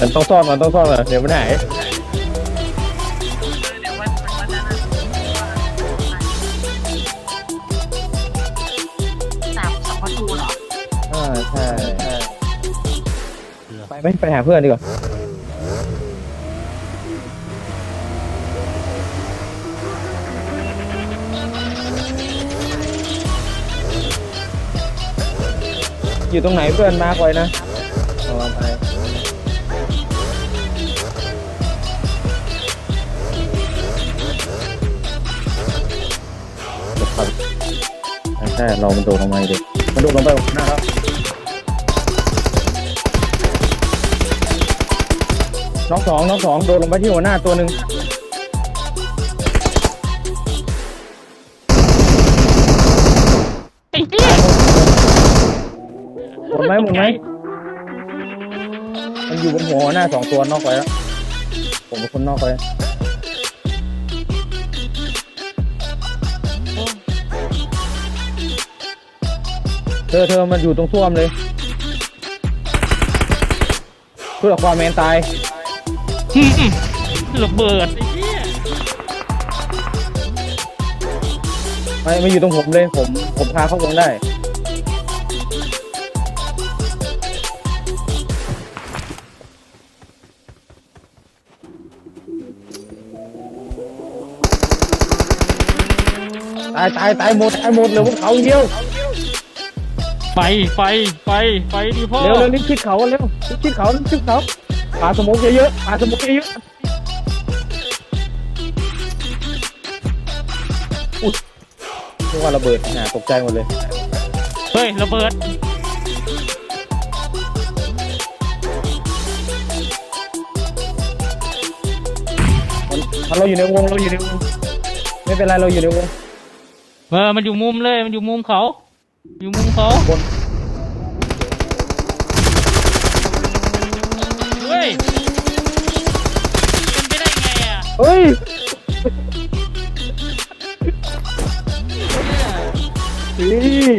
มันต้องซ่อนมันต้องซ่อนเลยเดี๋ยวมันหายเดี๋ยววันวันนั้นสามสองประตูเหรออ่าใช่ใช่ไปไหมไปหาเพื่อนดีกว่าอยู่ตรงไหนเพื่อนมาร์กไว้นะเอาไป ครับใช่เรามันโดดลงมาดิมันโดดลงไปหน้าแล้วน้องสองน้องสองโดดลงไปที่หัวหน้าตัวหนึ่งไอ้เหี้ยหมดไหมหมดไหมมันอยู่บนหัวหัวหน้าสองตัวนอกไปแล้วผมเป็นคนนอกไป เธอเธอมันอยู่ตรงส้วมเลยเพื่อความแมนตายอืมระเบิดไอ้เหี้ยไม่ไม่อยู่ตรงผมเลย ผม ผมพาเข้าวงได้ ตายตายตายหมดตายหมดเหลือบนเขาอย่างเดียว ไฟไฟไฟไฟดิพ่อเร็วเร็วรีบชิดเขาเร็วรีบชิดเขารีบชิดเขาปาสมุกเยอะๆปาสมุกเยอะๆอุ้ยเรียกว่าระเบิดหาตกใจหมดเลย เฮ้ยระเบิดมันเราอยู่ในวงเราอยู่ในวงไม่เป็นไรเราอยู่ในวงเออมันอยู่มุมเลยมันอยู่มุมเขา อยู่มุมเขาบน เฮ้ยเป็นไปได้ไงอะ เฮ้ยนี่